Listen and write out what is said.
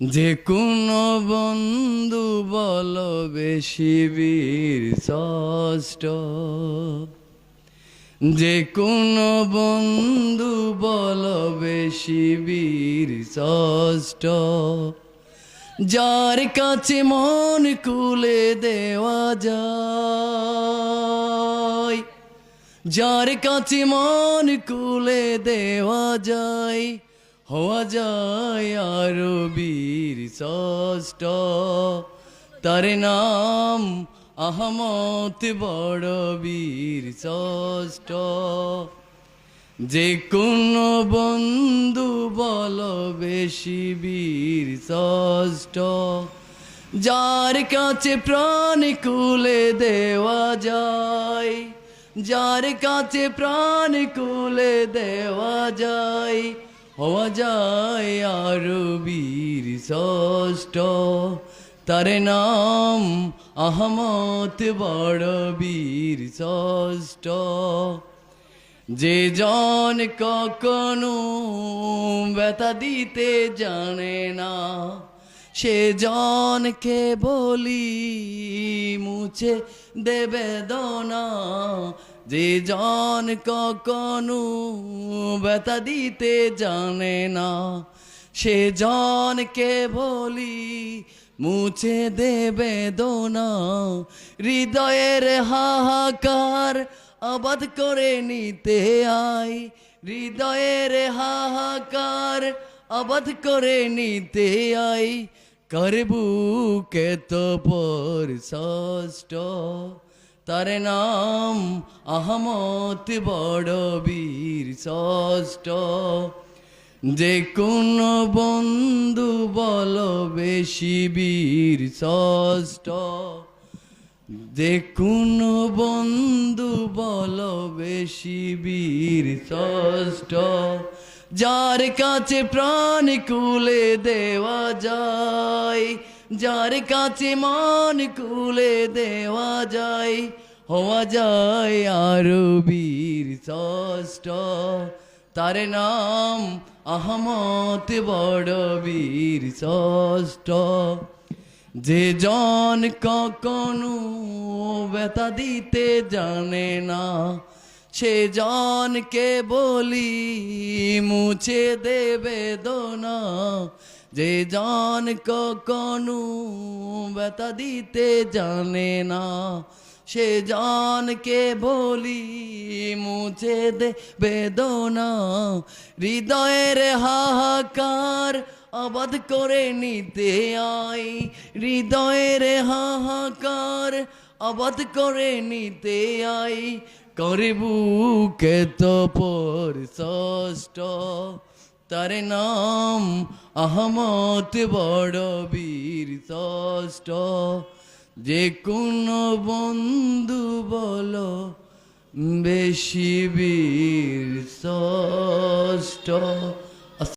যে কোনো বন্ধু বল বেশি বীর ষষ্ঠ। যে কোনো বন্ধু বল বেশি বীর ষষ্ঠ। যার কাছে মন কুলে দেওয়া যায়। যার কাছে মন কুলে দেওয়া যায়, হওয়া যায় আরও বীর ষষ্ঠ। তার নাম আহমত বড় বীর ষষ্ঠ। যে কোনো বন্ধু বল বেশি বীর ষষ্ঠ। যার কাছে প্রাণ কুলে দেওয়া যায় যার কাছে প্রাণ কুলে দেওয়া যায়, হওয়া যায় আরও বীর ষষ্ঠ। তার নাম আহমত বড় বীর ষষ্ঠ। যে জন কখনো ব্যথা দিতে জানে না, সে জনকে বলি মুছে দেবে দোনা। যে জন কখনো ব্যথা দিতে জানে না, সে জনকে বলি মুছে দেবে দোনা। হৃদয়ের হাহাকার আবাদ করে নিতে আই হৃদয়ের হাহাকার আবাদ করে নিতে আই করবু কে তো পর ষষ্ঠ তার নাম আহমত বড় বীর, ষষ্ঠ। যে কোনো বন্ধু বল বেশি বীর, ষষ্ঠ। যে কোনো বন্ধু বল বেশি বীর, ষষ্ঠ। যার কাছে প্রাণ কুলে দেওয়া যায় যার কাছে মান কুলে দেওয়া যায়, হওয়া যায় আরও বীর ষষ্ঠ। তার নাম আহমত বড় বীর ষষ্ঠ। যে জন কখনো ব্যথা দিতে জানে না, সে জনকে বলি মুছে দেবে দোনা যে জন কখনো ব্যথা দিতে জানে না, সে জনকে বলি মুছে দে বেদনা। হৃদয়ের হাহাকার আবাদ করে নিতে আই হৃদয়ের হাহাকার আবাদ করে নিতে আই করবু কে তো পর ষষ্ঠ তার নাম আহমত বড় বীর ষষ্ঠ। যে কোনো বন্ধু বলো বেশি বীর ষষ্ঠ।